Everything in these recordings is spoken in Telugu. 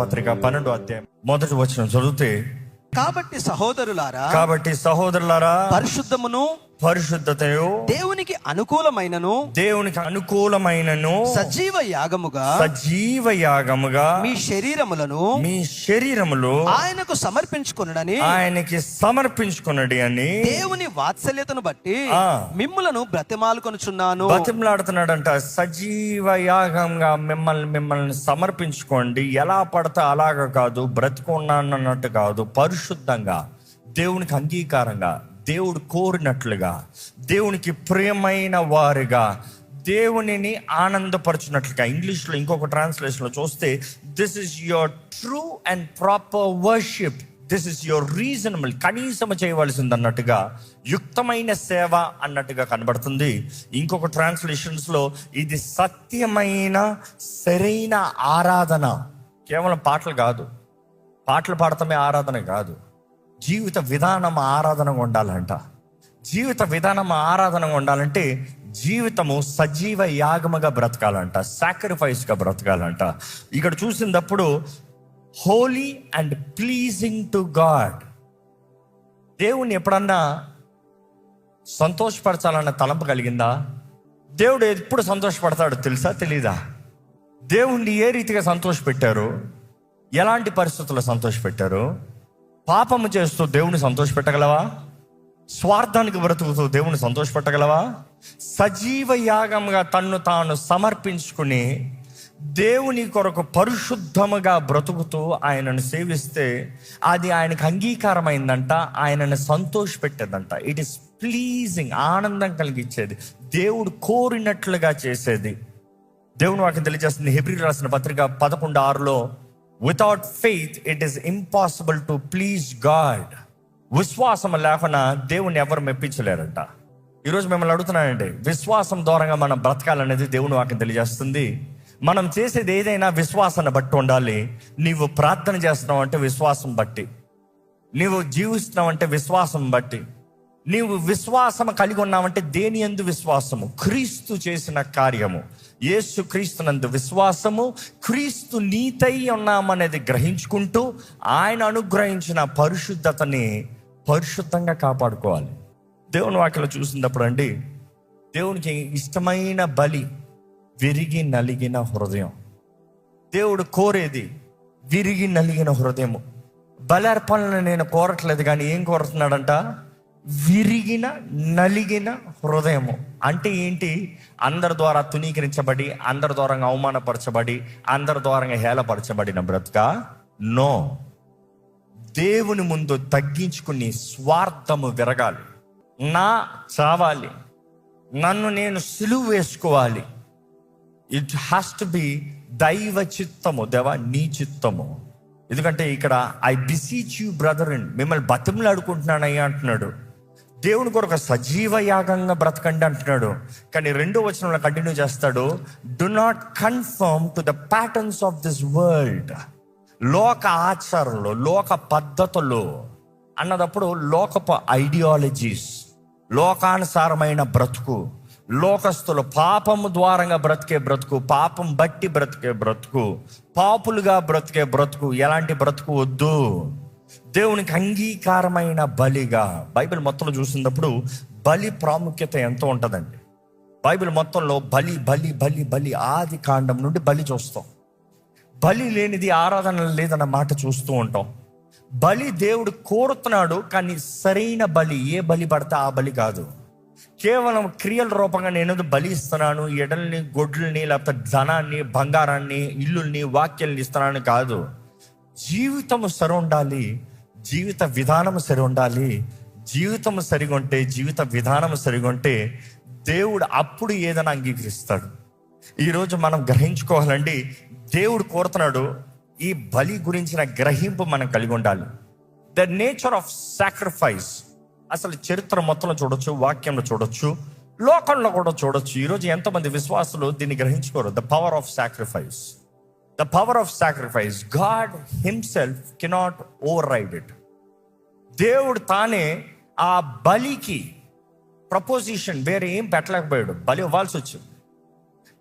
పత్రిక పన్నెండు అధ్యాయం. మొదటి వచ్చిన చదివితే కాబట్టి సహోదరులారా కాబట్టి సహోదరులారా పరిశుద్ధమును పరిశుద్ధతయు దేవునికి అనుకూలమైనను దేవునికి అనుకూలమైనను సజీవ యాగముగా సజీవ యాగముగా మీ శరీరములను మీ శరీరములు ఆయనకు సమర్పించుకొనుడని ఆయనకి సమర్పించుకున్నది అని దేవుని వాత్సల్యతను బట్టి. మిమ్ములను బ్రతిమాలుకొనుచున్నాను బతిమలాడుతున్నాడంట సజీవ యాగంగా మిమ్మల్ని మిమ్మల్ని సమర్పించుకోండి ఎలా పడితే అలాగ కాదు బ్రతికున్నాను అన్నట్టు కాదు పరిశుద్ధంగా దేవునికి అంగీకారంగా దేవుడు కోరినట్లుగా దేవునికి ప్రియమైన వారుగా దేవునిని ఆనందపరచున్నట్లుగా ఇంగ్లీష్లో ఇంకొక ట్రాన్స్లేషన్లో చూస్తే this is your true and proper worship this is your reasonable కనీసము చేయవలసింది అన్నట్టుగా యుక్తమైన సేవ అన్నట్టుగా కనబడుతుంది. ఇంకొక ట్రాన్స్లేషన్స్లో ఇది సత్యమైన సరైన ఆరాధన. కేవలం పాటలు కాదు. పాటలు పాడటమే ఆరాధన కాదు. జీవిత విధానం ఆరాధనగా ఉండాలంట. జీవిత విధానం ఆరాధనగా ఉండాలంటే జీవితము సజీవ యాగముగా బ్రతకాలంట సాక్రిఫైస్గా బ్రతకాలంట. ఇక్కడ చూసినప్పుడు holy and pleasing to God దేవుణ్ణి ఎప్పుడన్నా సంతోషపరచాలన్న తలంపు కలిగిందా? దేవుడు ఎప్పుడు సంతోషపడతాడో తెలుసా తెలీదా? దేవుణ్ణి ఏ రీతిగా సంతోషపెట్టారు? ఎలాంటి పరిస్థితుల్లో సంతోషపెట్టారు? పాపము చేస్తూ దేవుని సంతోషపెట్టగలవా? స్వార్థానికి బ్రతుకుతూ దేవుని సంతోషపెట్టగలవా? సజీవ యాగంగా తన్ను తాను సమర్పించుకుని దేవుని కొరకు పరిశుద్ధముగా బ్రతుకుతూ ఆయనను సేవిస్తే అది ఆయనకు అంగీకారమైందంట ఆయనను సంతోషపెట్టేదంట. ఇట్ ఇస్ ప్లీజింగ్ ఆనందం కలిగించేది. దేవుడు కోరినట్లుగా చేసేది. దేవుని వాకి తెలియజేస్తుంది. హెబ్రి రాసిన పత్రిక పదకొండు ఆరులో without faith it is impossible to please God విశ్వాసం లేకుండా దేవుని ఎవరు మెప్పించలేరంట. ఈరోజు మిమ్మల్ని అడుగుతున్నానండి విశ్వాసం ద్వారంగా మనం బ్రతకాలనేది దేవుని వాక్యం తెలియజేస్తుంది. మనం చేసేది ఏదైనా విశ్వాసాన్ని బట్టి ఉండాలి. నీవు ప్రార్థన చేస్తున్నావు అంటే విశ్వాసం బట్టి. నీవు జీవిస్తున్నావు అంటే విశ్వాసం బట్టి. నీవు విశ్వాసం కలిగి ఉన్నావంటే దేని ఎందు విశ్వాసము? క్రీస్తు చేసిన కార్యము. యేసు క్రీస్తునందు విశ్వాసము. క్రీస్తు నీతై ఉన్నామనేది గ్రహించుకుంటూ ఆయన అనుగ్రహించిన పరిశుద్ధతని పరిశుద్ధంగా కాపాడుకోవాలి. దేవుని వాక్యలో చూసినప్పుడు అండి దేవునికి ఇష్టమైన బలి విరిగి నలిగిన హృదయం. దేవుడు కోరేది విరిగి నలిగిన హృదయము. బలర్పణలు నేను కోరట్లేదు కానీ ఏం కోరుతున్నాడంట? విరిగిన నలిగిన హృదయము. అంటే ఏంటి? అందరి ద్వారా తునీకరించబడి అందరి ద్వారా అవమానపరచబడి అందరి ద్వారా హేళపరచబడిన బ్రతుక? నో. దేవుని ముందు తగ్గించుకుని స్వార్థము విరగాలి. నా చావాలి. నన్ను నేను సులువు వేసుకోవాలి. ఇట్ హ్యాస్ టు బి దైవ చిత్తము. దేవా నీ చిత్తము. ఎందుకంటే ఇక్కడ I beseech you brother and మిమ్మల్ని బతిమలాడుకుంటున్నానయ్యా అంటున్నాడు. దేవుని కొరకు సజీవ యాగంగా బ్రతకండి అంటున్నాడు. కానీ రెండో వచనంలో కంటిన్యూ చేస్తాడు. Do not conform to the patterns of this world లోక ఆచారంలో లోక పద్ధతులు అన్నదప్పుడు లోకపు ఐడియాలజీస్ లోకానుసారమైన బ్రతుకు లోకస్తులు పాపము ద్వారంగా బ్రతికే బ్రతుకు పాపం బట్టి బ్రతికే బ్రతుకు పాపులుగా బ్రతికే బ్రతుకు ఎలాంటి బ్రతుకు వద్దు. దేవునికి అంగీకారమైన బలిగా బైబిల్ మొత్తంలో చూసినప్పుడు బలి ప్రాముఖ్యత ఎంతో ఉంటుందండి. బైబిల్ మొత్తంలో బలి బలి బలి బలి ఆది కాండం నుండి బలి చూస్తాం. బలి లేనిది ఆరాధన లేదన్న మాట చూస్తూ ఉంటాం. బలి దేవుడు కోరుతున్నాడు కానీ సరైన బలి ఏ బలి పడితే ఆ బలి కాదు. కేవలం క్రియల రూపంగా నేను బలి ఇస్తున్నాను? ఎడల్ని గొడ్లని లేకపోతే ధనాన్ని బంగారాన్ని ఇల్లుల్ని వాక్యాలని ఇస్తున్నాను కాదు. జీవితము సరి ఉండాలి. జీవిత విధానం సరి ఉండాలి. జీవితం సరిగా ఉంటే జీవిత విధానం సరిగా ఉంటే దేవుడు అప్పుడు ఏదైనా అంగీకరిస్తాడు. ఈరోజు మనం గ్రహించుకోవాలండి దేవుడు కోరుతున్నాడు ఈ బలి గురించిన గ్రహింపు మనం కలిగి ఉండాలి. ద నేచర్ ఆఫ్ సాక్రిఫైస్ అసలు చరిత్ర మొత్తంలో చూడొచ్చు వాక్యంలో చూడొచ్చు లోకంలో కూడా చూడొచ్చు. ఈరోజు ఎంతమంది విశ్వాసులు దీన్ని గ్రహించుకోరు. The power of sacrifice the power of sacrifice God himself cannot override it దేవుడు తానే ఆ బలికి ప్రపోజిషన్ వేరే ఏం పెట్టలేకపోయాడు. బలి ఇవ్వాల్సి వచ్చింది.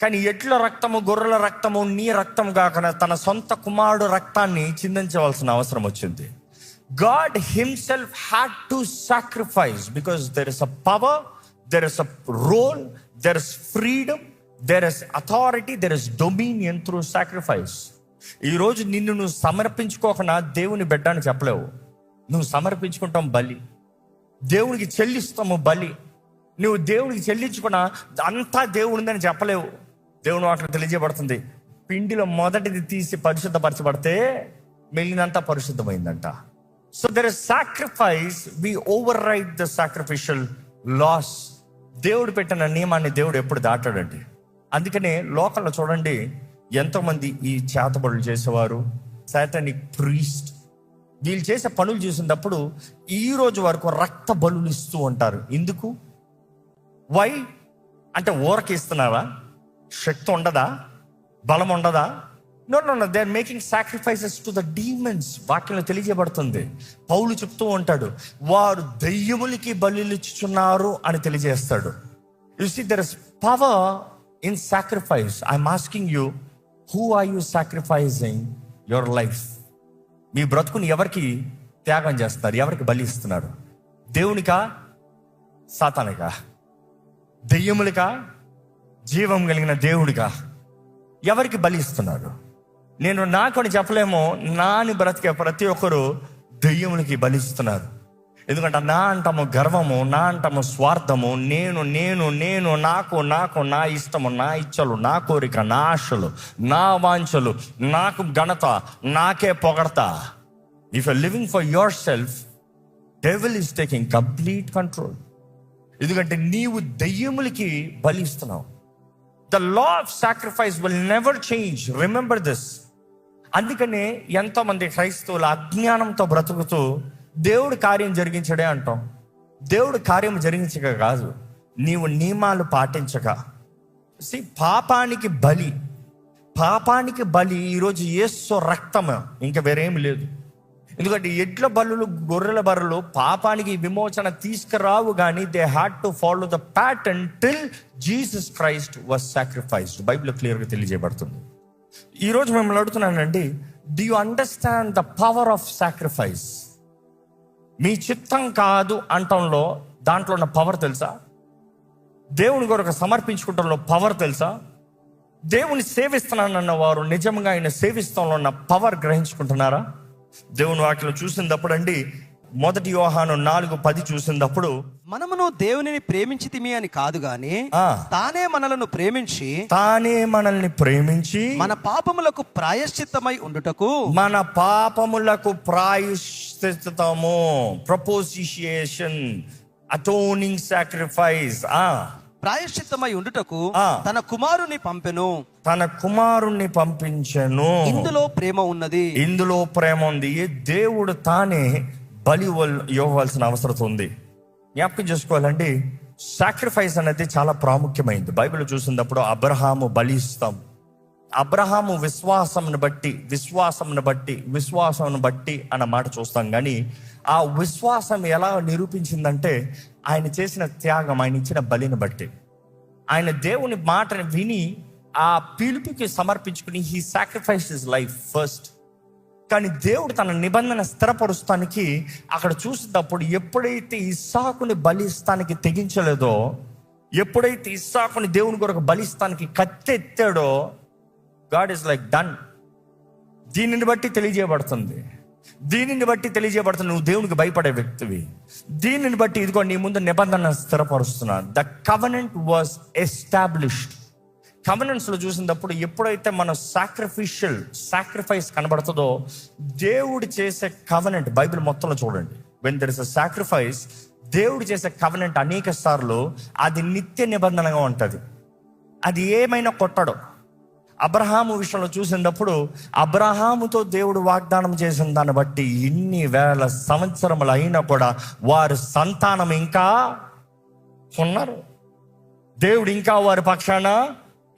కానీ ఎడ్ల రక్తము గొర్రెల రక్తము నీ రక్తం కాకుండా తన సొంత కుమారుడు రక్తాన్ని చిందించవలసిన అవసరం వచ్చింది. God himself had to sacrifice because there is a power there is a role there is freedom there is authority there is dominion through sacrifice ఈరోజు నిన్ను నువ్వు సమర్పించుకోకుండా దేవుని బిడ్డని చెప్పలేవు. నువ్వు సమర్పించుకుంటాం బలి. దేవునికి చెల్లిస్తాము బలి. నువ్వు దేవునికి చెల్లించుకున్న అంతా దేవునిదని చెప్పలేవు. దేవుని వాటిని తెలియజేయబడుతుంది. పిండిలో మొదటిది తీసి పరిశుద్ధపరచబడితే మిగిలినంతా పరిశుద్ధమైందంట. So there is sacrifice we overwrite the sacrificial laws దేవుడు పెట్టిన నియమాన్ని దేవుడు ఎప్పుడు దాటాడండి? అందుకనే లోకంలో చూడండి ఎంతోమంది ఈ చేతబడులు చేసేవారు సాటనిక్ ప్రీస్ట్ వీళ్ళు చేసే పనులు చేసినప్పుడు ఈ రోజు వరకు రక్త బలులు ఇస్తూ ఉంటారు. ఎందుకు? వై అంటే ఊరకి ఇస్తున్నారా శక్తి ఉండదా? బలం ఉండదా? No no no they are making sacrifices to the demons వాక్యంలో తెలియజేయబడుతుంది. పౌలు చెప్తూ ఉంటాడు వారు దెయ్యములకి బలిచ్చుచున్నారు అని తెలియజేస్తాడు. You see there is power in sacrifice I'm asking you who are you sacrificing your life మీ బ్రతుకుని ఎవరికి త్యాగం చేస్తున్నారు ఎవరికి బలి ఇస్తున్నారు? దేవునికా? సాతానికా దెయ్యములకా జీవం కలిగిన దేవుడిగా ఎవరికి బలి ఇస్తున్నారు? నేను నాకొని చెప్పలేమో నాని బ్రతికే ప్రతి ఒక్కరు దెయ్యములకి బలిస్తున్నారు ఎందుకంటే నా అంటాము గర్వము నా అంటాము స్వార్థము నేను నేను నేను నాకు నాకు నా ఇష్టము నా ఇచ్చలు నా కోరిక నా ఆశలు నా వాంఛలు నాకు ఘనత నాకే పొగడతా. If you living for yourself devil is taking complete control ఎందుకంటే నీవు దెయ్యములకి బలిస్తున్నావు. The law of sacrifice will never change remember this అందుకనే ఎంతోమంది క్రైస్తవులు అజ్ఞానంతో బ్రతుకుతూ దేవుడు కార్యం జరిగించడే అంటాం. దేవుడు కార్యం జరిగించక కాదు. నీవు నియమాలు పాటించక. సి పాపానికి బలి. పాపానికి బలి ఈరోజు ఏసు రక్తము ఇంకా వేరేం లేదు. ఎందుకంటే ఎడ్ల బలులు గొర్రెల బర్రెలు పాపానికి విమోచన తీసుకురావు కానీ they had to follow the pattern till Jesus Christ was sacrificed Bible క్లియర్గా తెలియజేయబడుతుంది. ఈరోజు మిమ్మల్ని అడుగుతున్నానండి do you understand the power of sacrifice మీ చిత్తం కాదు అంటంలో దాంట్లో ఉన్న పవర్ తెలుసా? దేవుని కొరకు సమర్పించుకుంటంలో పవర్ తెలుసా? దేవుని సేవిస్తున్నానన్న వారు నిజంగా ఆయన సేవిస్తంలో ఉన్న పవర్ గ్రహించుకుంటున్నారా? దేవుని వాక్యం చూసినప్పుడు అండి మొదటి యోహాను నాలుగు పది చూసినప్పుడు మనమును దేవునిని ప్రేమించితిమి అని కాదు గాని. తానే మనలను ప్రేమించి తానే మనల్ని ప్రేమించి మన పాపములకు ప్రాయశ్చిత్తమై ఉండుటకు మన పాపములకు ప్రాయశ్చితము ప్రపోజిషియేషన్ అటోనింగ్ సాక్రిఫైస్ ఆ. ప్రాయశ్చిత్తమై ఉండుటకు ఆ. తన కుమారుని పంపెను. తన కుమారుణ్ణి పంపించెను. ఇందులో ప్రేమ ఉన్నది. ఇందులో ప్రేమ ఉంది. దేవుడు తానే బలి ఇవ్వవలసిన అవసరం ఉంది. జ్ఞాపకం చేసుకోవాలండి సాక్రిఫైస్ అనేది చాలా ప్రాముఖ్యమైంది. బైబిల్ చూసినప్పుడు అబ్రహాము బలి ఇస్తాం అబ్రహాము విశ్వాసంను బట్టి విశ్వాసంను బట్టి విశ్వాసంను బట్టి అన్న మాట చూస్తాం కానీ ఆ విశ్వాసం ఎలా నిరూపించిందంటే ఆయన చేసిన త్యాగం ఆయన ఇచ్చిన బలిని బట్టి. ఆయన దేవుని మాటని విని ఆ పిలుపుకి సమర్పించుకుని he sacrifice his life first కానీ దేవుడు తన నిబంధన స్థిరపరుస్తానికి అక్కడ చూసేటప్పుడు ఎప్పుడైతే ఇస్సాకుని బలిస్తానికి తెగించలేదో ఎప్పుడైతే ఇస్సాకుని దేవుని కొరకు బలిస్తానికి కత్తెత్తాడో గాడ్ ఇస్ లైక్ డన్. దీనిని బట్టి తెలియజేయబడుతుంది. దీనిని బట్టి తెలియజేయబడుతుంది నువ్వు దేవునికి భయపడే వ్యక్తివి. దీనిని బట్టి ఇదిగో నీ ముందు నిబంధన స్థిరపరుస్తున్నా. ద కవనెంట్ వాజ్ ఎస్టాబ్లిష్డ్ కవనెంట్స్లో చూసినప్పుడు ఎప్పుడైతే మన సాక్రిఫిషియల్ సాక్రిఫైస్ కనబడుతుందో దేవుడు చేసే కవనెంట్ బైబిల్ మొత్తంలో చూడండి. When there is a sacrifice దేవుడు చేసే కవనెంట్ అనేక సార్లు అది నిత్య నిబంధనగా ఉంటుంది. అది ఏమైనా కొట్టడు. అబ్రహాము విషయంలో చూసినప్పుడు అబ్రహాముతో దేవుడు వాగ్దానం చేసిన దాన్ని బట్టి ఇన్ని వేల సంవత్సరములు అయినా కూడా వారు సంతానం ఇంకా ఉన్నారు. దేవుడు ఇంకా వారి పక్షాన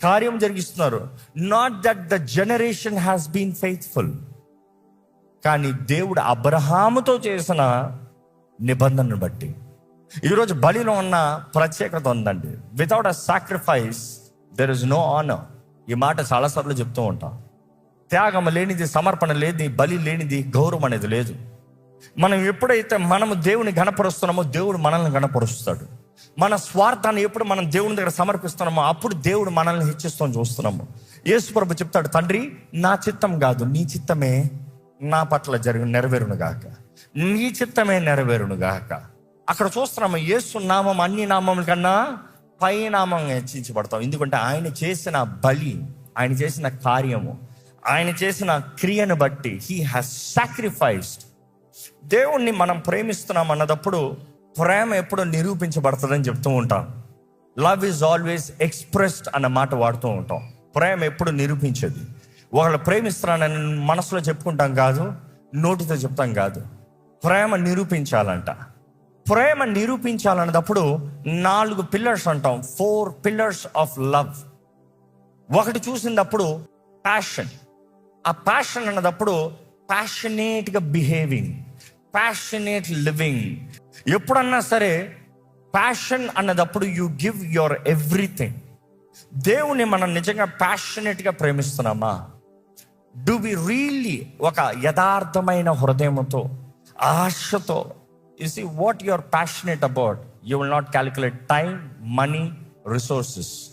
కార్యం జరిగిస్తున్నారు. Not that the generation has been faithful కానీ దేవుడు అబ్రహాముతో చేసిన నిబంధనను బట్టి. ఈరోజు బలిలో ఉన్న ప్రత్యేకత ఉందండి. Without a sacrifice there is no honour ఈ మాట చాలాసార్లు చెప్తూ ఉంటాం. త్యాగం లేనిది సమర్పణ లేనిది బలి లేనిది గౌరవం అనేది లేదు. మనం ఎప్పుడైతే మనము దేవుని గణపరుస్తున్నామో దేవుడు మనల్ని గణపరుస్తాడు మన స్వార్థాన్ని ఎప్పుడు మనం దేవుని దగ్గర సమర్పిస్తున్నామో అప్పుడు దేవుడు మనల్ని హెచ్చిస్తాం చూస్తున్నాము. యేసుప్రభు చెప్తాడు తండ్రి నా చిత్తం కాదు నీ చిత్తమే నా పట్ల జరిగిన నెరవేరును గాక. నీ చిత్తమే నెరవేరును గాక. అక్కడ చూస్తున్నాము యేసు నామం అన్ని నామముల కన్నా పై నామం హెచ్చించబడతాం ఎందుకంటే ఆయన చేసిన బలి ఆయన చేసిన కార్యము ఆయన చేసిన క్రియను బట్టి హీ హాస్ సాక్రిఫైస్డ్ దేవుణ్ణి మనం ప్రేమిస్తున్నాం అన్నదప్పుడు ప్రేమ ఎప్పుడో నిరూపించబడుతుందని చెప్తూ ఉంటాం. లవ్ ఈజ్ ఆల్వేస్ ఎక్స్ప్రెస్డ్ అన్న మాట వాడుతూ ఉంటాం. ప్రేమ ఎప్పుడు నిరూపించేది. ఒకళ్ళు ప్రేమిస్తున్నానని మనసులో చెప్పుకుంటాం కాదు నోటితో చెప్తాం కాదు. ప్రేమ నిరూపించాలంట. ప్రేమ నిరూపించాలన్నప్పుడు నాలుగు పిల్లర్స్ అంటాం. ఫోర్ పిల్లర్స్ ఆఫ్ లవ్ ఒకటి చూసినప్పుడు ప్యాషన్ ఆ ప్యాషన్ అన్నదప్పుడు ప్యాషనేట్గా బిహేవింగ్ ప్యాషనేట్ లివింగ్ ఎప్పుడన్నా సరే ప్యాషన్ అన్నదప్పుడు యు గివ్ యువర్ ఎవ్రీథింగ్ దేవుని మనం నిజంగా ప్యాషనేట్గా ప్రేమిస్తున్నామా? డు వి రియల్లీ ఒక యథార్థమైన హృదయంతో ఆశతో you see what you are passionate about you will not calculate time money resources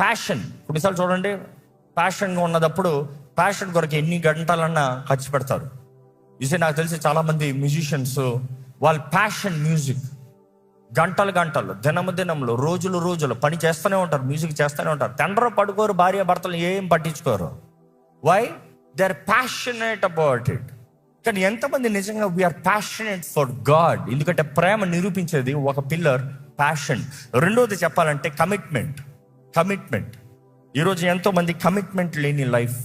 passion కొన్నిసార్లు చూడండి ప్యాషన్గా ఉన్నదప్పుడు ప్యాషన్ కొరకు ఎన్ని గంటలన్నా ఖర్చు పెడతారు. ఇసే నాకు తెలిసి చాలామంది మ్యూజిషియన్స్ వాళ్ళ ప్యాషన్ మ్యూజిక్ గంటలు గంటలు దినము దినములు రోజులు రోజులు పని చేస్తూనే ఉంటారు మ్యూజిక్ చేస్తూనే ఉంటారు. తండ్రి పడుకోరు భార్య భర్తలు ఏం పట్టించుకోరు. Why they are passionate about it కానీ ఎంతమంది నిజంగా వీఆర్ ప్యాషనేట్ ఫర్ గాడ్ ఎందుకంటే ప్రేమ నిరూపించేది ఒక పిల్లర్ ప్యాషన్ రెండోది చెప్పాలంటే కమిట్మెంట్ కమిట్మెంట్ ఈరోజు ఎంతోమంది కమిట్మెంట్ లేని లైఫ్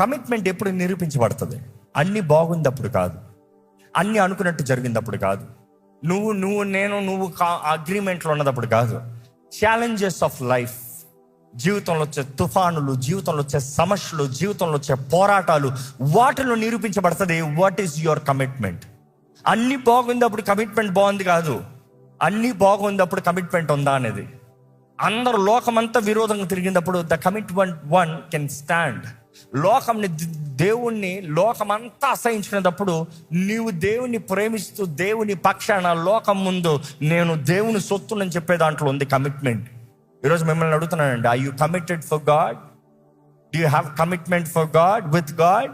కమిట్మెంట్ ఎప్పుడు నిరూపించబడుతుంది? అన్నీ బాగుందప్పుడు కాదు. అన్ని అనుకున్నట్టు జరిగినప్పుడు కాదు. నువ్వు నువ్వు నేను నువ్వు అగ్రిమెంట్లో ఉన్నదప్పుడు కాదు. ఛాలెంజెస్ ఆఫ్ లైఫ్ జీవితంలో వచ్చే తుఫానులు జీవితంలో వచ్చే సమస్యలు జీవితంలో వచ్చే పోరాటాలు వాటిలో నిరూపించబడుతుంది వాట్ ఈస్ యువర్ కమిట్మెంట్ అన్ని బాగుంది అప్పుడు కమిట్మెంట్ బాగుంది కాదు. అన్ని బాగుంది అప్పుడు కమిట్మెంట్ ఉందా అనేది. అందరు లోకమంతా విరోధంగా తిరిగినప్పుడు the commitment one can stand లోకంని దేవుణ్ణి లోకమంతా అసహించినప్పుడు నీవు దేవుని ప్రేమిస్తూ దేవుని పక్షాన లోకం ముందు నేను దేవుని సొత్తునని చెప్పే దాంట్లో ఉంది కమిట్మెంట్ ఈరోజు మిమ్మల్ని అడుగుతున్నానండి I you committed for God do you have commitment for God with God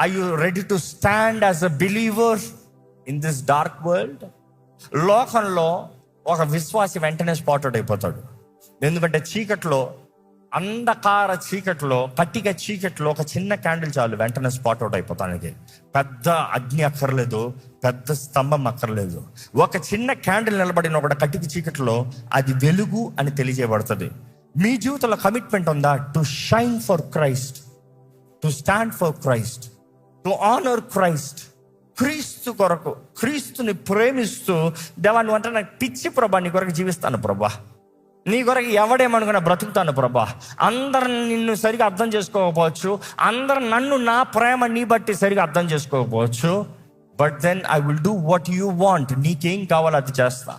I you ready to stand as a believer in this dark world లోకంలో ఒక విశ్వాసి వెంటనే స్పాటెడ్ అయిపోతాడు. ఎందుకంటే చీకట్లో అంధకార చీకట్లో కట్టిక చీకట్లో ఒక చిన్న క్యాండిల్ చాలు వెంటనే స్పాట్ అవుట్ అయిపోతానికి. పెద్ద అగ్ని అక్కర్లేదు పెద్ద స్తంభం అక్కర్లేదు. ఒక చిన్న క్యాండిల్ నిలబడిన ఒక కట్టిక చీకట్లో అది వెలుగు అని తెలియజేయబడుతుంది. మీ జీవితంలో కమిట్మెంట్ ఉందా? To shine for Christ to stand for Christ to honour Christ క్రీస్తు కొరకు క్రీస్తుని ప్రేమిస్తూ దేవా అంటే నాకు పిచ్చి ప్రభా నీ కొరకు జీవిస్తాను ప్రభా. నీ కొరకు ఎవడేమనుకున్నా బ్రతుకుతాను ప్రభా. అందరు నిన్ను సరిగా అర్థం చేసుకోకపోవచ్చు. అందరు నన్ను నా ప్రేమ నీ బట్టి సరిగా అర్థం చేసుకోకపోవచ్చు. But then I will do what you want నీకేం కావాలో అది చేస్తా.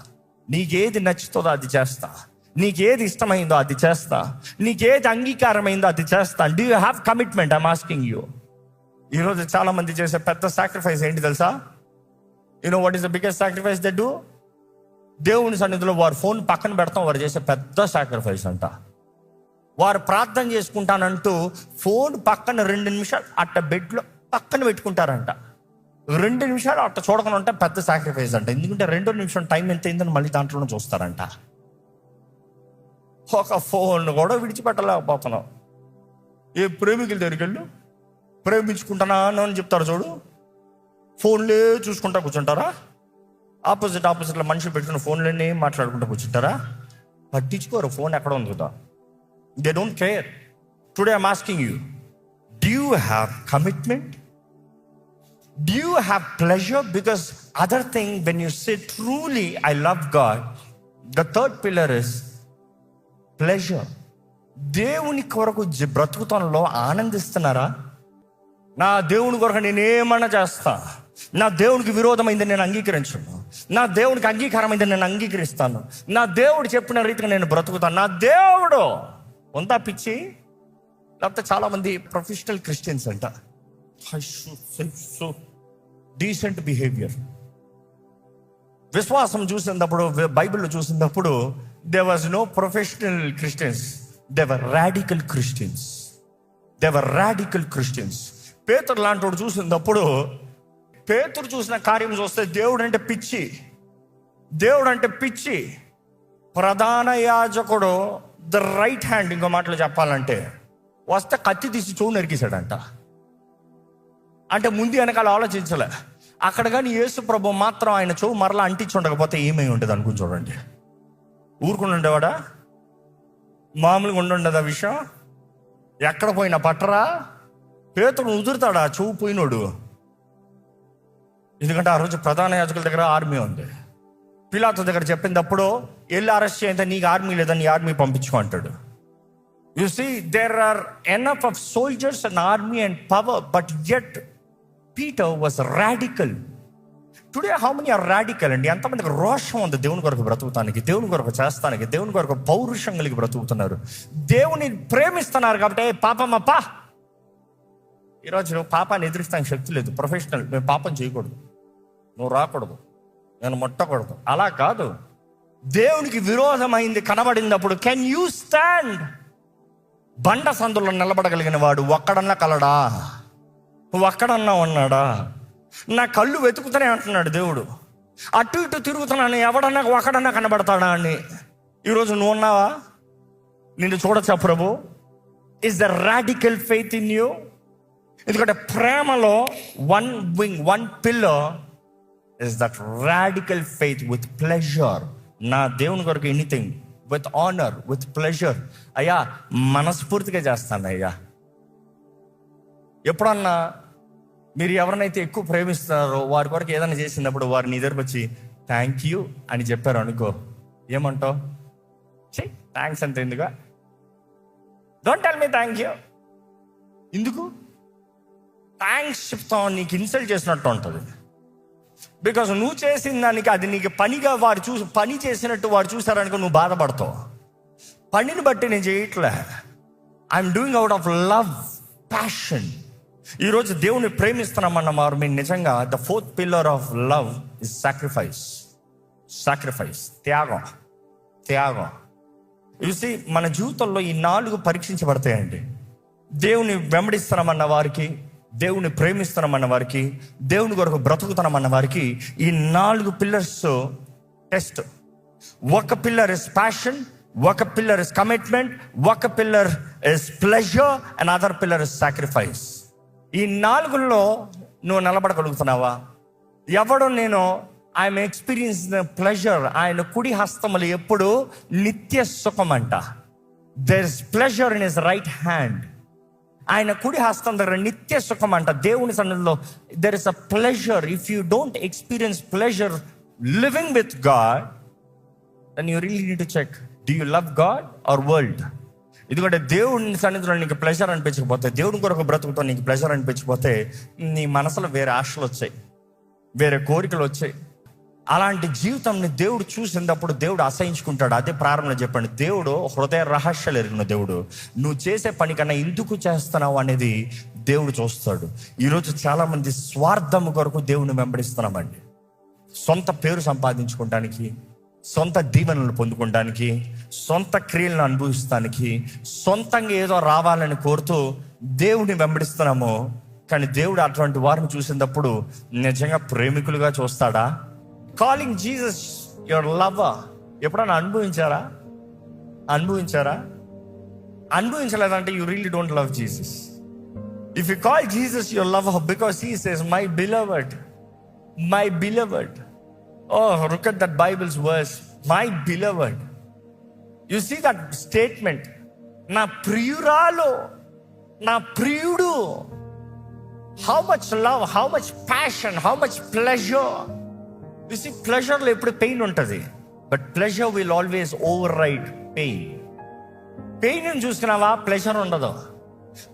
నీకేది నచ్చుతుందో అది చేస్తా. నీకేది ఇష్టమైందో అది చేస్తా. నీకేది అంగీకారమైందో అది చేస్తా. Do you have commitment I'm asking you ఈరోజు చాలా మంది చేసే పెద్ద సాక్రిఫైస్ ఏంటి తెలుసా? You know what is the biggest sacrifice the do దేవుని సన్నిధిలో వారు ఫోన్ పక్కన పెడతాం వారు చేసే పెద్ద సాక్రిఫైస్ అంట. వారు ప్రార్థన చేసుకుంటానంటూ ఫోన్ పక్కన రెండు నిమిషాలు అట్ట బెడ్లో పక్కన పెట్టుకుంటారంట. రెండు నిమిషాలు అట్ట చూడకుండా ఉంటే పెద్ద సాక్రిఫైస్ అంట. ఎందుకంటే రెండో నిమిషం టైం ఎంత అయిందని మళ్ళీ దాంట్లోనే చూస్తారంట. ఒక ఫోన్ కూడా విడిచిపెట్టలేకపోతున్నాం. ఏ ప్రేమికుల దగ్గరికి వెళ్ళు. ప్రేమించుకుంటానా అని చెప్తారు చూడు. ఫోన్లే చూసుకుంటా కూర్చుంటారా? ఆపోజిట్ ఆపోజిట్లో మనిషి పెట్టుకున్న ఫోన్లన్నీ మాట్లాడుకుంటూ కూర్చుంటారా? పట్టించుకోరు ఫోన్ ఎక్కడ ఉంది కదా. They don't care today I'm asking you do you have commitment do you have pleasure because other thing when you say truly I love God the third pillar is pleasure దేవుని కొరకు బ్రతుకుతంలో ఆనందిస్తున్నారా? నా దేవుని కొరకు నేనేమన్నా చేస్తా? నా దేవునికి విరోధమైంది నేను అంగీకరించను. నా దేవుడికి అంగీకారమైంది నేను అంగీకరిస్తాను. నా దేవుడు చెప్పిన రీతిగా నేను బ్రతుకుతాను. నా దేవుడు ఉందా పిచ్చి? లేకపోతే చాలామంది ప్రొఫెషనల్ క్రిస్టియన్స్ అంట. Decent behaviour. విశ్వాసం చూసినప్పుడు బైబిల్ చూసినప్పుడు they was no professional Christians they were radical Christians they were radical Christians Peter లాంటి వాడు చూసినప్పుడు పేతురు చూసిన కార్యం చూస్తే దేవుడు అంటే పిచ్చి. దేవుడు అంటే పిచ్చి. ప్రధాన యాజకుడు ద రైట్ హ్యాండ్ ఇంకో మాటలు చెప్పాలంటే వస్తే కత్తి తీసి చెవు నరికేశాడంట. అంటే ముందు వెనకాల ఆలోచించలే. అక్కడ కానీ యేసు ప్రభు మాత్రం ఆయన చెవు మరలా అంటించి ఉండకపోతే ఏమై ఉంటుంది అనుకుని చూడండి. ఊరుకుని ఉండేవాడా? మామూలుగా ఉండుండదు ఆ విషయం? ఎక్కడ పోయినా పట్టరా? పేతుడు ఉదురుతాడా? చెవు పోయినోడు. ఎందుకంటే ఆ రోజు ప్రధాన యాజకుల దగ్గర ఆర్మీ ఉంది. పిలాతో దగ్గర చెప్పినప్పుడు వెళ్ళి అరెస్ట్ చేయంత నీకు ఆర్మీ లేదని నీ ఆర్మీ పంపించుకో అంటాడు. You see there are enough of soldiers and army and power but yet Peter was radical today how many are radical అండి? ఎంతమందికి రోషం ఉంది దేవుని కొరకు బ్రతుకుతానికి దేవుని కొరకు చేస్తానికి దేవుని కొరకు పౌరుషం కలిగి బ్రతుకుతున్నారు. దేవుని ప్రేమిస్తున్నారు కాబట్టి పాపమ్మ పా. ఈరోజు పాపాన్ని ఎదిరిస్తానికి శక్తి లేదు ప్రొఫెషనల్ మేము పాపం చేయకూడదు. నువ్వు రాకూడదు. నేను ముట్టకూడదు. అలా కాదు. దేవునికి విరోధమైంది కనబడినప్పుడు కెన్ యూ స్టాండ్ బండ సందులో నిలబడగలిగిన వాడు ఒక్కడన్నా కలడా? ఒక్కడన్నా ఉన్నాడా? నా కళ్ళు వెతుకుతూనే అంటున్నాడు దేవుడు. అటు ఇటు తిరుగుతున్నాను ఎవడన్నా ఒకడన్నా కనబడతాడా అని. ఈరోజు నువ్వు ఉన్నావా? నిన్ను చూడచ్చా ప్రభు? Is the radical faith in you ఎందుకంటే ప్రేమలో one wing one pillow is that radical faith with pleasure నా దేవుని కొరకు anything with honour with pleasure అయ్యా మనస్ఫూర్తిగా చేస్తాను అయ్యా. ఎప్పుడన్నా మీరు ఎవరినైతే ఎక్కువ ప్రేమిస్తున్నారో వారి కొరకు ఏదైనా చేసినప్పుడు వారిని ఎదురుకు వచ్చి థ్యాంక్ యూ అని చెప్పారు అనుకో ఏమంటావు? చే థ్యాంక్స్ అంత ఎందుకు don't tell me thank you ఎందుకు? థ్యాంక్స్ చెప్తాం నీకు ఇన్సల్ట్ చేసినట్టు ఉంటుంది. బికాస్ నువ్వు చేసిన దానికి అది నీకు పనిగా వారు చూసి పని చేసినట్టు వారు చూసారనుకో నువ్వు బాధపడతావు. పనిని బట్టి నేను చేయట్లే. I'm doing out of love passion ఈరోజు దేవుని ప్రేమిస్తున్నామన్న వారు మీరు నిజంగా the fourth pillar of love is sacrifice sacrifice త్యాగం త్యాగం. చూసి మన జీవితంలో ఈ నాలుగు పరీక్షించబడతాయండి. దేవుని వెంబడిస్తున్నామన్న వారికి దేవుని ప్రేమిస్తున్నామన్న వారికి దేవుని కొరకు బ్రతుకుతున్నామన్న వారికి ఈ నాలుగు పిల్లర్స్ టెస్ట్ ఒక పిల్లర్ ఇస్ ప్యాషన్ ఒక పిల్లర్ ఇస్ కమిట్మెంట్ ఒక pillar is pleasure and other pillar is sacrifice ఈ నాలుగుల్లో నువ్వు నిలబడగలుగుతున్నావా? ఎవడు నేను ఆయన ఎక్స్పీరియన్స్ ప్లెజర్ ఆయన కుడి హస్తములు ఎప్పుడు నిత్య సుఖం అంట. There is pleasure in his right hand ఆయన కుడి హస్తం దగ్గర నిత్య సుఖం అంట. దేవుని సన్నిధిలో there is a pleasure if you don't experience pleasure living with God then you really need to check do you love God or world ఎందుకంటే దేవుని సన్నిధిలో నీకు ప్లెజర్ అనిపించకపోతే దేవుని కొరకు బ్రతుకుతో నీకు ప్లెజర్ అనిపించకపోతే నీ మనసులో వేరే ఆశలు వచ్చాయి వేరే కోరికలు వచ్చాయి. అలాంటి జీవితంని దేవుడు చూసినప్పుడు దేవుడు అసహించుకుంటాడు. అదే ప్రారంభంలో చెప్పండి. దేవుడు హృదయ రహస్యాలు ఎరిగిన దేవుడు. నువ్వు చేసే పని కన్నా ఎందుకు చేస్తున్నావు అనేది దేవుడు చూస్తాడు. ఈరోజు చాలామంది స్వార్థం కొరకు దేవుని వెంబడిస్తున్నామండి. సొంత పేరు సంపాదించుకోవడానికి సొంత దీవెనలు పొందుకోవడానికి సొంత క్రియలను అనుభవిస్తానికి సొంతంగా ఏదో రావాలని కోరుతూ దేవుడిని వెంబడిస్తున్నాము. కానీ దేవుడు అటువంటి వారిని చూసినప్పుడు నిజంగా ప్రేమికులుగా చూస్తాడా? కాలింగ్ జీసస్ యువర్ లవర్ ఎప్పుడన్నా అనుభవించారా? అనుభవించారా? అనుభవించలేదంటే you really don't love Jesus if you call Jesus your love because he says my beloved my beloved oh look at that Bible's verse my beloved you see that statement నా ప్రియురాలు నా ప్రియుడు. How much love how much passion how much pleasure you see ప్లెజర్లో ఎప్పుడు పెయిన్ ఉంటుంది. But pleasure will always override pain pain చూసుకున్నావా pleasure ఉండదు.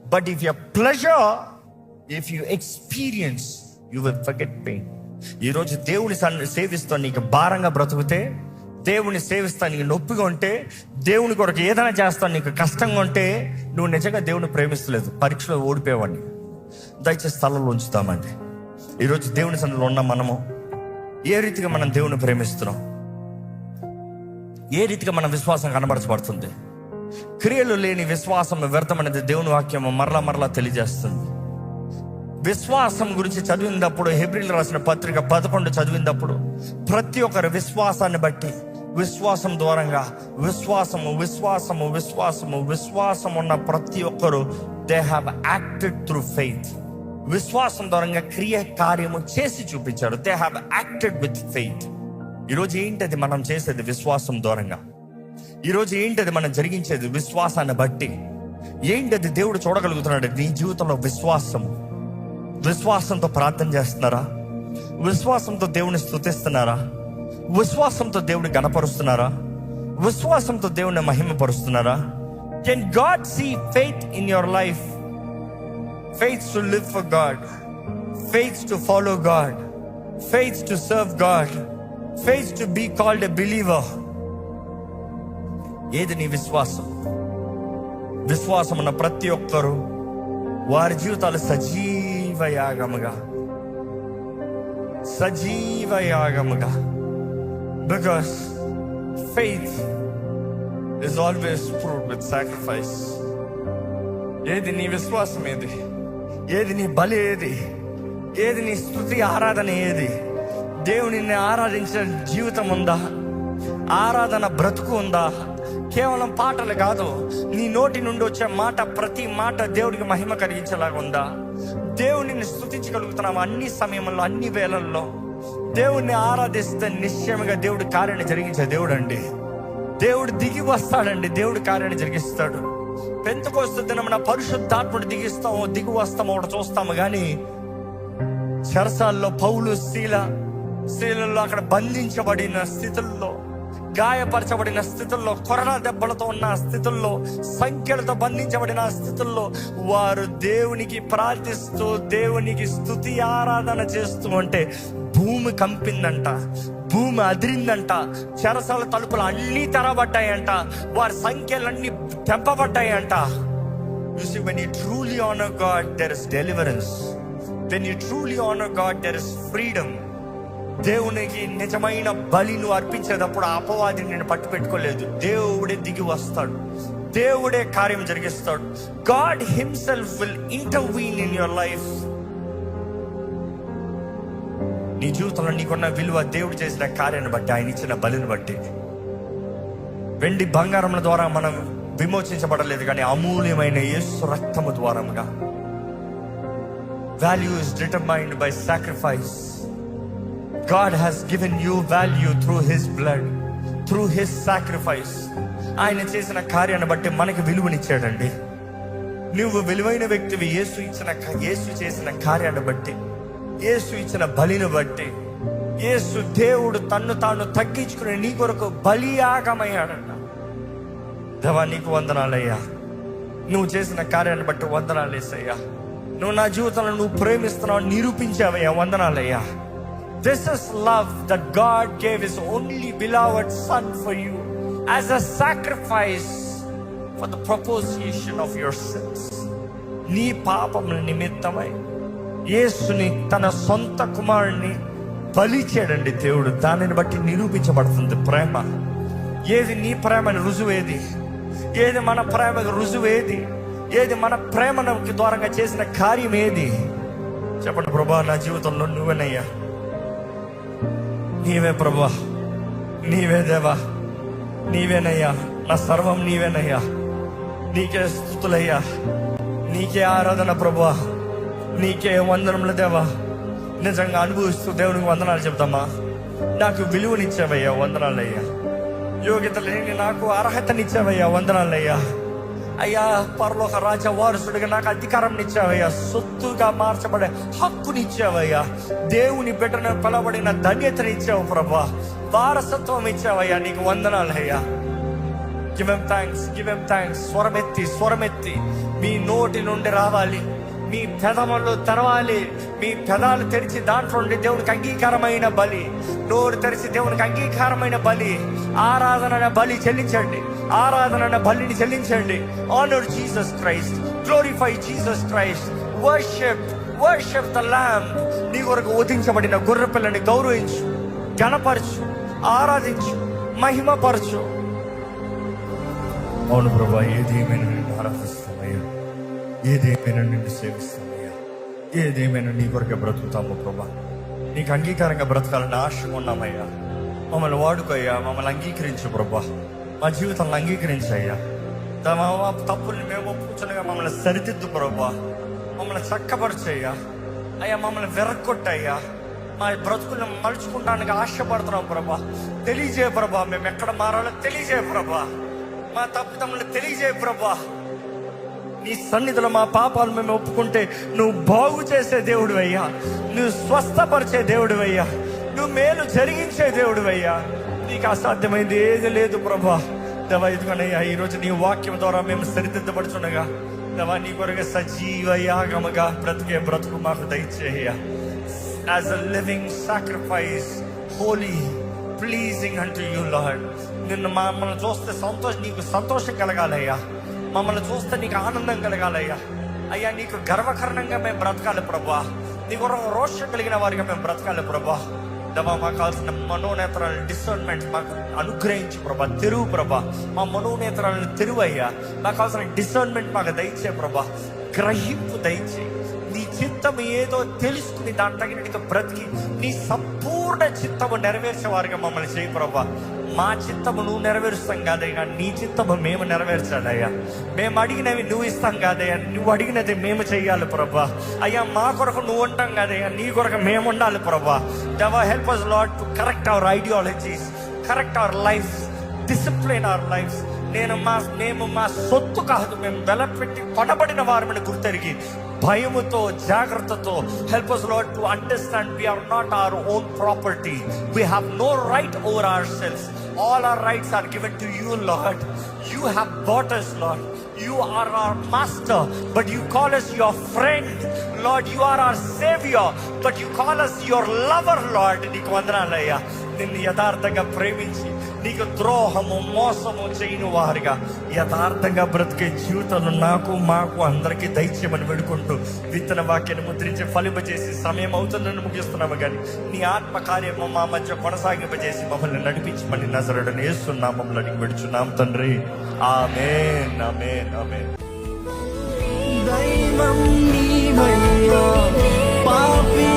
But if you pleasure if you experience you will forget pain ఈరోజు దేవుని సన్- సేవిస్తూ నీకు భారంగా బ్రతుకుతే దేవుని సేవిస్తా నీకు నొప్పిగా ఉంటే దేవుని కొరకు ఏదైనా చేస్తాను నీకు కష్టంగా ఉంటే నువ్వు నిజంగా దేవుని ప్రేమిస్తలేదు. పరీక్షలో ఓడిపోయేవాడిని. దయచేసి స్థలంలో ఉంచుతామండి. ఈరోజు దేవుని సన్నిలో ఉన్న మనము. ఏ రీతిగా మనం దేవుని ప్రేమిస్తున్నాం? ఏ రీతిగా మన విశ్వాసం కనబరచబడుతుంది? క్రియలు లేని విశ్వాసం వ్యర్థమనేది దేవుని వాక్యం మరలా మరలా తెలియజేస్తుంది. విశ్వాసం గురించి చదివినప్పుడు హెబ్రిల్ రాసిన పత్రిక పదకొండు చదివినప్పుడు ప్రతి ఒక్కరి విశ్వాసాన్ని బట్టి విశ్వాసం ద్వారంగా విశ్వాసము విశ్వాసము విశ్వాసము విశ్వాసం ఉన్న ప్రతి ఒక్కరు they have acted through faith విశ్వాసం ద్వారంగా క్రియ కార్యము చేసి చూపించాడు. They have acted with faith ఈరోజు ఏంటది మనం చేసేది విశ్వాసం ద్వారంగా ఈరోజు ఏంటది మనం జరిగించేది విశ్వాసాన్ని బట్టి? ఏంటది దేవుడు చూడగలుగుతున్నాడు? నీ జీవితంలో విశ్వాసం విశ్వాసంతో ప్రార్థన చేస్తున్నారా? విశ్వాసంతో దేవుని స్థుతిస్తున్నారా విశ్వాసంతో దేవుని గణపరుస్తున్నారా? విశ్వాసంతో దేవుని మహిమపరుస్తున్నారా? Can God see faith in your life faith to live for God faith to follow God faith to serve God faith to be called a believer ఏది నీ విశ్వాసం విశ్వాసం ఉన్న ప్రతి ఒక్కరూ వారి జీవితాలు సజీవ యాగముగా సజీవ యాగముగా because faith is always prove with sacrifice ఏది నీ విశ్వాసం ఏది ఏది నీ బలి ఏది? ఏది నీ స్థుతి ఆరాధన ఏది? దేవుని ఆరాధించిన జీవితం ఉందా? ఆరాధన బ్రతుకు ఉందా? కేవలం పాటలు కాదు నీ నోటి నుండి వచ్చే మాట ప్రతి మాట దేవుడికి మహిమ కలిగించేలాగా ఉందా? దేవుడిని స్థుతించగలుగుతున్నాము అన్ని సమయంలో అన్ని వేళల్లో? దేవుణ్ణి ఆరాధిస్తే నిశ్చయంగా దేవుడి కార్యాన్ని జరిగించే దేవుడు అండి దేవుడు దిగి వస్తాడండి దేవుడి కార్యాన్ని జరిగిస్తాడు. పెంతకోస్తు దినమున పరిశుద్ధాత్ముడు దిగిస్తాము దిగి వస్తాము ఒకటి చూస్తాము. కానీ చెరసాల్లో పౌలు శీల శీలలో అక్కడ బంధించబడిన స్థితుల్లో గాయపరచబడిన స్థితుల్లో కొరడా దెబ్బలతో ఉన్న స్థితుల్లో సంఖ్యలతో బంధించబడిన స్థితుల్లో వారు దేవునికి ప్రార్థిస్తూ దేవునికి స్తుతి ఆరాధన చేస్తూ ఉంటే భూమి కంపిందంట. భూమి అదిరిందంట. చెరసాల తలుపులు అన్నీ తెరబడ్డాయంట. వారి సంఖ్యలన్నీ తెంపబడ్డాయంట. You see, when you truly honor God, there is deliverance. When you on honor God, there is freedom దేవునికి నిజమైన బలి నువ్వు అర్పించేటప్పుడు అపవాదిని అపవాది నేను పట్టు పెట్టుకోలేదు దేవుడే దిగి వస్తాడు. దేవుడే కార్యం జరిగిస్తాడు. God himself will intervene in your life నీ జీవితంలో నీకున్న విలువ దేవుడు చేసిన కార్యాన్ని బట్టి ఆయన ఇచ్చిన బలిని బట్టి. వెండి బంగారముల ద్వారా మనం విమోచించబడలేదు కానీ అమూల్యమైన యేసు రక్తము ద్వారముగా. Value is determined by sacrifice God has given you value through his blood through his sacrifice ఆయన చేసిన కార్యాన్ని బట్టి మనకి విలువనిచ్చాడండి. నువ్వు విలువైన వ్యక్తివి యేసు ఇచ్చిన యేసు చేసిన కార్యాన్ని బట్టి. యేసు ఇచ్చిన బలిని బట్టి యేసు దేవుడు తన్ను తాను తగ్గించుకుని నీ కొరకు బలియాగమయ్యాడంట. దేవా నీకు వందనాలయ్యా. నువ్వు చేసిన కార్యాన్ని బట్టి వందనాలు వేసయ్యా. నువ్వు నా జీవితంలో నువ్వు ప్రేమిస్తున్నావు నిరూపించావయ్యా. వందనాలయ్యా. This is love that God gave his only beloved son for you as a sacrifice for the propitiation of your sins నీ పాపముల నిమిత్తమై యేసుని తన సొంత కుమారుణ్ణి బలిచాడండి దేవుడు. దానిని బట్టి నిరూపించబడుతుంది ప్రేమ. ఏది నీ ప్రేమని రుజువేది? ఏది మన ప్రేమకు రుజువేది? ఏది మన ప్రేమకి ద్వారంగా చేసిన కార్యం ఏది? చెప్పండి ప్రభా నా జీవితంలో నువ్వేనయ్యా. నీవే ప్రభా నీవే దేవా నీవేనయ్యా. నా సర్వం నీవేనయ్యా. నీకే స్థుతులయ్యా. నీకే ఆరాధన ప్రభా. నీకే వందనములు దేవా. నిజంగా అనుభవిస్తూ దేవునికి వందనాలు చెప్తామా నాకు విలువనిచ్చావయ్యా వందనాలయ్యా. యోగ్యత లేని నాకు అర్హతనిచ్చావయ్యా వందనాలయ్యా. అయ్యా పరలోక రాజ వారసుడిగా నాకు అధికారం ఇచ్చావయ్యా సొత్తుగా మార్చబడే హక్కునిచ్చావయ్యా. దేవుని బిడ్డను పిలబడిన ధన్యతనిచ్చావు ప్రభా. వారసత్వం ఇచ్చావయ్యా నీకు వందనాలయ్యా. Give them thanks give them thanks స్వరమెత్తి స్వరమెత్తి. మీ నోటి నుండి రావాలి. మీ పెదములు తెరవాలి. మీ పెదాలు తెరిచి దాంట్లో నుండి దేవునికి అంగీకారమైన బలి. నోరు తెరిచి దేవునికి అంగీకారమైన బలి. ఆరాధన బలి చెల్లించండి. ఆరాధన బలిని చెల్లించండి. Honour Jesus Christ glorify Jesus Christ worship worship the lamb నీ కొరకు ఉదించబడిన గొర్రె పిల్లని గౌరవించు గణపరచు ఆరాధించు మహిమపరచు. అవును ప్రభా ఏది ఆరాధిస్తాను ఏదేమైనా నిన్ను సేవిస్తామయ్యా ఏదేమైనా నీ కొరకే బ్రతుకుతాము ప్రభా. నీకు అంగీకారంగా బ్రతకాలని ఆశ ఉన్నామయ్యా మమ్మల్ని వాడుకోయ్యా మమ్మల్ని అంగీకరించు ప్రభా. మా జీవితాలను అంగీకరించయ్యా తమ తప్పుల్ని మేము ఒప్పుకుంటున్నాగా మమ్మల్ని సరిదిద్దు ప్రభా. మమ్మల్ని చక్కపరచయ్యా అయ్యా. మమ్మల్ని వెరగొట్టయ్యా మా బ్రతుకులను మలుచుకుంటానికి ఆశపడుతున్నాం ప్రభా. తెలియజేయ ప్రభా మేము ఎక్కడ మారాలో తెలియజేయ ప్రభా. మా తప్పిదమ్ములు తెలియజేయ ప్రభా. నీ సన్నిధిలో మా పాపాలు మేము ఒప్పుకుంటే నువ్వు బాగు చేసే దేవుడు అయ్యా నువ్వు స్వస్థపరిచే దేవుడు అయ్యా నువ్వు మేలు జరిగించే దేవుడు అయ్యా నీకు అసాధ్యమైంది ఏది లేదు ప్రభా. దవా ఇదిగోనయ్యా ఈరోజు నీ వాక్యం ద్వారా మేము సరిదిద్దపడుచుండగా దవా నీ కొరకు సజీవ యాగముగా బ్రతికే బ్రతుకు మాకు దయచేయ as a living sacrifice holy pleasing అంటూ యూ లాడ్ నిన్ను మమ్మల్ని చూస్తే సంతోషం నీకు సంతోషం కలగాలయ్యా. మమ్మల్ని చూస్తే నీకు ఆనందం కలగాలయ్యా. అయ్యా నీకు గర్వకారణంగా మేము బ్రతకాలి ప్రభా. నీకు రోషం కలిగిన వారిగా మేము బ్రతకాలి ప్రభా. దమా మాకు కావాల్సిన మనోనేత్రాలను డిసర్న్మెంట్ మాకు అనుగ్రహించు ప్రభా. తెరువు ప్రభా. మా మనోనేత్రాలను తెరువు అయ్యా మాకు కావాల్సిన డిసర్న్మెంట్ మాకు దయచే ప్రభా. గ్రహింపు దయచే నీ చిత్తం ఏదో తెలుసుకుని దాని తగినట్టుగా బ్రతికి నీ సంపూర్ణ చిత్తము నెరవేర్చే వారిగా మమ్మల్ని చేయి ప్రభా. మా చిత్తము నువ్వు నెరవేరుస్తాం కాదయ్యా. నీ చిత్తము మేము నెరవేర్చాలయ్యా. మేము అడిగినవి నువ్వు ఇస్తాం కాదయ్యా. నువ్వు అడిగినది మేము చేయాలి ప్రభా. అయ్యా మా కొరకు నువ్వు ఉంటాం కాదయ్యా. నీ కొరకు మేము ఉండాలి ప్రభా. దవా help us lord to correct our ideologies correct our life discipline our life నేను మా మేము మా సొత్తు కాదు. మేము వెలపెట్టి కొనబడిన వారమని గుర్తెరిగి భయముతో జాగ్రత్తతో help us lord to understand we are not our own property we have no right over ourselves all our rights are given to you lord you have bought us lord you are our master but you call us your friend lord you are our saviour but you call us your lover lord నీకు వందనాలయ్యా నిన్ను యథార్థంగా ప్రేమించి నీకు ద్రోహము మోసము చేయని వారుగా. యథార్థంగా బ్రతికే జీవితాలు నాకు మాకు అందరికీ దయచేయమని వేడుకుంటూ విత్తన వాక్యాన్ని ముద్రించి ఫలింపజేసి సమయం అవుతుందని ముగిస్తున్నాము కానీ నీ ఆత్మ కార్యము మా మధ్య కొనసాగింపజేసి మమ్మల్ని నడిపించమని నజరడని వేస్తున్నామని అడిగి పెడుచున్నాం తండ్రి. ఆమె నమే పాపి